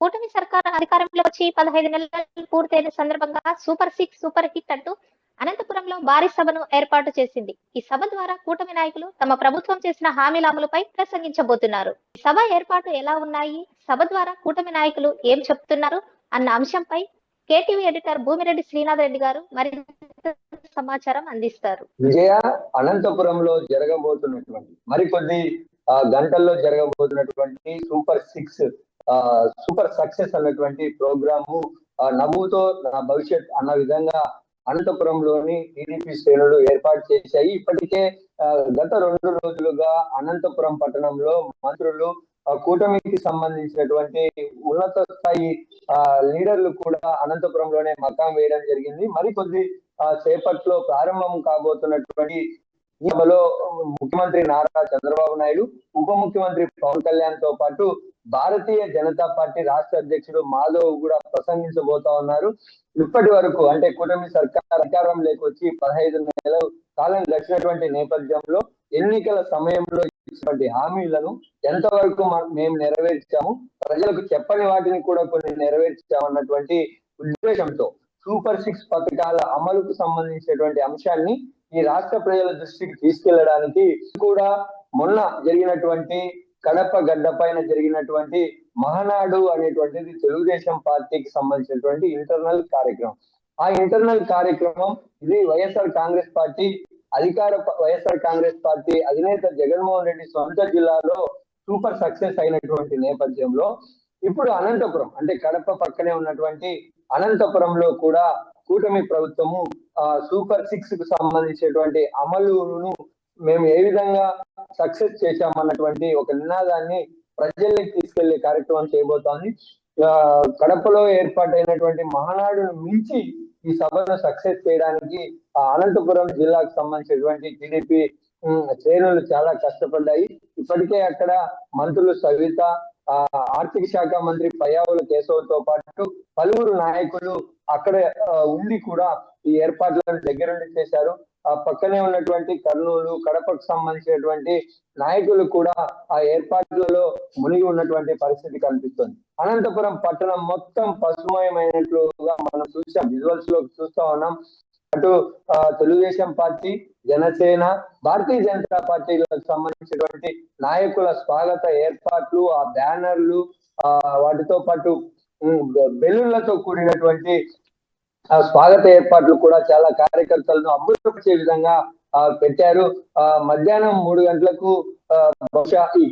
కూటమి సర్కార్ అధికారంలోకి వచ్చి పదహైదు నెలలు పూర్తయిన సందర్భంగా సూపర్ సిక్స్ సూపర్ హిట్ అంటూ అనంతపురంలో భారీ సభను ఏర్పాటు చేసింది. ఈ సభ ద్వారా కూటమి నాయకులు తమ ప్రభుత్వం చేసిన హామీల అమలుపై ప్రసంగించబోతున్నారు. ఈ సభ ఏర్పాటు ఎలా ఉన్నాయి? సభ ద్వారా కూటమి నాయకులు ఏం చెప్తున్నారు? అన్న అంశంపై కేటీవీ ఎడిటర్ భూమిరెడ్డి శ్రీనాథ్ రెడ్డి గారు మరింత సమాచారం అందిస్తారు. విజయ అనంతపురంలో జరగబోతున్నటువంటి మరికొద్ది గంటల్లో జరగబోతున్నటువంటి సూపర్ సిక్స్ సూపర్ సక్సెస్ అన్నటువంటి ప్రోగ్రాము నవ్వుతో నా భవిష్యత్ అన్న విధంగా అనంతపురంలోని టీడీపీ శ్రేణులు ఏర్పాటు చేశాయి. ఇప్పటికే గత రెండు రోజులుగా అనంతపురం పట్టణంలో మంత్రులు కూటమికి సంబంధించినటువంటి ఉన్నత స్థాయి ఆ, లీడర్లు కూడా అనంతపురంలోనే మకాం వేయడం జరిగింది. మరికొద్ది సేపట్లో ప్రారంభం కాబోతున్నటువంటి సభలో ముఖ్యమంత్రి నారా చంద్రబాబు నాయుడు ఉప ముఖ్యమంత్రి పవన్ కళ్యాణ్తో పాటు భారతీయ జనతా పార్టీ రాష్ట్ర అధ్యక్షుడు మాధవ్ కూడా ప్రసంగించబోతా ఉన్నారు. ఇప్పటి వరకు అంటే కూటమి సర్కార్ అధికారం వచ్చి పదహైదు నెలల కాలం గడిచినటువంటి నేపథ్యంలో ఎన్నికల సమయంలో ఇచ్చినటువంటి హామీలను ఎంతవరకు మేము నెరవేర్చాము ప్రజలకు చెప్పని వాటిని కూడా కొన్ని నెరవేర్చామన్నటువంటి ఉద్దేశంతో సూపర్ సిక్స్ పథకాల అమలుకు సంబంధించినటువంటి అంశాన్ని ఈ రాష్ట్ర ప్రజల దృష్టికి తీసుకెళ్ళడానికి కూడా మొన్న జరిగినటువంటి కడప గడ్డ పైన జరిగినటువంటి మహానాడు అనేటువంటిది తెలుగుదేశం పార్టీకి సంబంధించినటువంటి ఇంటర్నల్ కార్యక్రమం. ఆ ఇంటర్నల్ కార్యక్రమం ఇది వైఎస్ఆర్ కాంగ్రెస్ పార్టీ అధికార వైఎస్ఆర్ కాంగ్రెస్ పార్టీ అధినేత జగన్మోహన్ రెడ్డి సొంత జిల్లాలో సూపర్ సక్సెస్ అయినటువంటి నేపథ్యంలో ఇప్పుడు అనంతపురం అంటే కడప పక్కనే ఉన్నటువంటి అనంతపురంలో కూడా కూటమి ప్రభుత్వము సూపర్ సిక్స్కు సంబంధించినటువంటి అమలును మేము ఏ విధంగా సక్సెస్ చేశామన్నటువంటి ఒక నినాదాన్ని ప్రజల్లోకి తీసుకెళ్ళే కార్యక్రమం చేయబోతోంది. కడపలో ఏర్పాటైనటువంటి మహానాడును మించి ఈ సభను సక్సెస్ చేయడానికి ఆ అనంతపురం జిల్లాకు సంబంధించినటువంటి టీడీపీ శ్రేణులు చాలా కష్టపడ్డాయి. ఇప్పటికే అక్కడ మంత్రులు సవిత ఆ ఆర్థిక శాఖ మంత్రి పయ్యావుల కేశవ్తో పాటు పలువురు నాయకులు అక్కడ ఉండి కూడా ఈ ఏర్పాట్లను దగ్గరుండి చేశారు. ఆ పక్కనే ఉన్నటువంటి కర్నూలు కడపకు సంబంధించినటువంటి నాయకులు కూడా ఆ ఏర్పాట్లలో మునిగి ఉన్నటువంటి పరిస్థితి కనిపిస్తుంది. అనంతపురం పట్టణం మొత్తం పసుమయమైనట్లుగా మనం చూసాం. విజువల్స్లో చూస్తా ఉన్నాం. అటు తెలుగుదేశం పార్టీ జనసేన భారతీయ జనతా పార్టీలకు సంబంధించినటువంటి నాయకుల స్వాగత ఏర్పాట్లు ఆ బ్యానర్లు ఆ వాటితో పాటు బెలూన్లతో కూడినటువంటి స్వాగత ఏర్పాట్లు కూడా చాలా కార్యకర్తలను అబ్బురపరిచే విధంగా ఆ, పెట్టారు. ఆ మధ్యాహ్నం మూడు గంటలకు బహుశా ఈ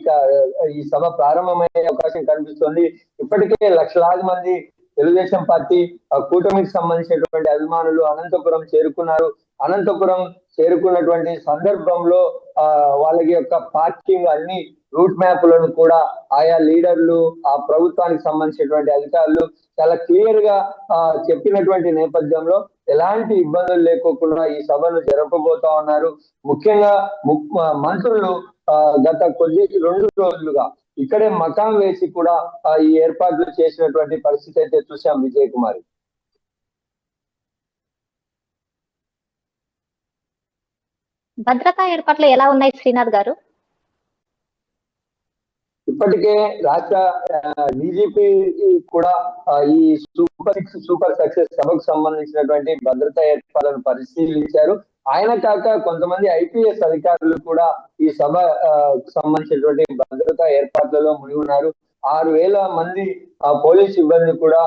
ఈ సభ ప్రారంభమయ్యే అవకాశం కనిపిస్తుంది. ఇప్పటికే లక్షలాది మంది తెలుగుదేశం పార్టీ ఆ, కూటమికి సంబంధించినటువంటి అభిమానులు అనంతపురం చేరుకున్నారు. అనంతపురం చేరుకున్నటువంటి సందర్భంలో ఆ వాళ్ళకి యొక్క పార్కింగ్ అన్ని రూట్ మ్యాప్లను కూడా ఆయా లీడర్లు ఆ ప్రభుత్వానికి సంబంధించినటువంటి అధికారులు చాలా క్లియర్గా ఆ, చెప్పినటువంటి నేపథ్యంలో ఎలాంటి ఇబ్బందులు లేకోకుండా ఈ సభను జరపబోతా ఉన్నారు. ముఖ్యంగా ము- మంత్రులు గత కొద్ది రెండు రోజులుగా ఇక్కడే మకాం వేసి కూడా ఈ ఏర్పాట్లు చేసినటువంటి పరిస్థితి అయితే చూసాం విజయ్ కుమార్. భద్రతా ఏర్పాట్లు ఎలా ఉన్నాయి శ్రీనాథ్ గారు? ఇప్పటికే రాష్ట్ర డీజీపీ కూడా ఈ సూపర్ సిక్స్ సూపర్ సక్సెస్ సభకు సంబంధించినటువంటి భద్రతా ఏర్పాట్లను పరిశీలించారు. ఆయన కాక కొంతమంది ఐపీఎస్ అధికారులు కూడా ఈ సభ సంబంధించినటువంటి భద్రతా ఏర్పాట్లలో మునిగి ఉన్నారు. ఆరు వేల మంది ఆ పోలీస్ సిబ్బంది కూడా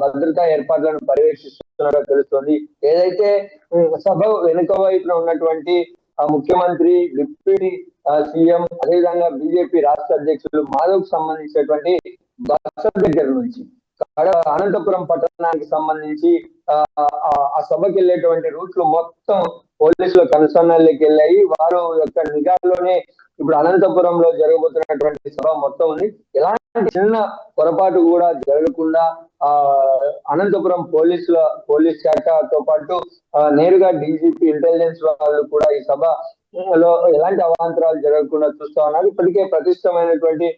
భద్రతా ఏర్పాట్లను పర్యవేక్షిస్తున్నారో తెలుస్తుంది. ఏదైతే సభ వెనుక వైపున ఉన్నటువంటి ముఖ్యమంత్రి డిప్యూటీ సీఎం అదేవిధంగా బీజేపీ రాష్ట్ర అధ్యక్షులు మాధవ్ సంబంధించినటువంటి బస దగ్గర నుంచి అనంతపురం పట్టణానికి సంబంధించి ఆ ఆ- ఆ సభకి వెళ్ళేటువంటి రూట్లు మొత్తం పోలీసుల కనుసన్నల్లోకి వెళ్ళాయి. వారు యొక్క నిఘాలోనే ఇప్పుడు అనంతపురంలో జరగబోతున్నటువంటి సభ మొత్తం ఉంది. ఎలాంటి చిన్న పొరపాటు కూడా జరగకుండా ఆ అనంతపురం పోలీసుల పోలీస్ శాఖతో పాటు నేరుగా డీజీపీ ఇంటెలిజెన్స్ వాళ్ళు కూడా ఈ సభ లో ఎలాంటి అవాంతరాలు జరగకుండా చూస్తా ఉన్నారు. ఇప్పటికే ప్రతిష్టమైనటువంటి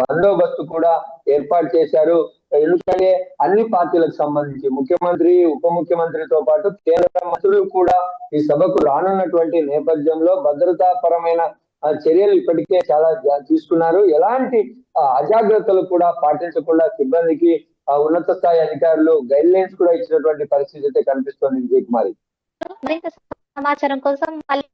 బందోబస్తు కూడా ఏర్పాటు చేశారు. ఎందుకంటే అన్ని పార్టీలకు సంబంధించి ముఖ్యమంత్రి ఉప ముఖ్యమంత్రితో పాటు కేంద్ర మంత్రులు కూడా ఈ సభకు రానున్నటువంటి నేపథ్యంలో భద్రతా పరమైన చర్యలు ఇప్పటికే చాలా తీసుకున్నారు. ఎలాంటి అజాగ్రత్తలు కూడా పాటించకుండా సిబ్బందికి ఆ, ఉన్నత స్థాయి అధికారులు గైడ్ లైన్స్ కూడా ఇచ్చినటువంటి పరిస్థితి అయితే కనిపిస్తోంది విజయ్ కుమారి. సమాచారం కోసం మళ్ళీ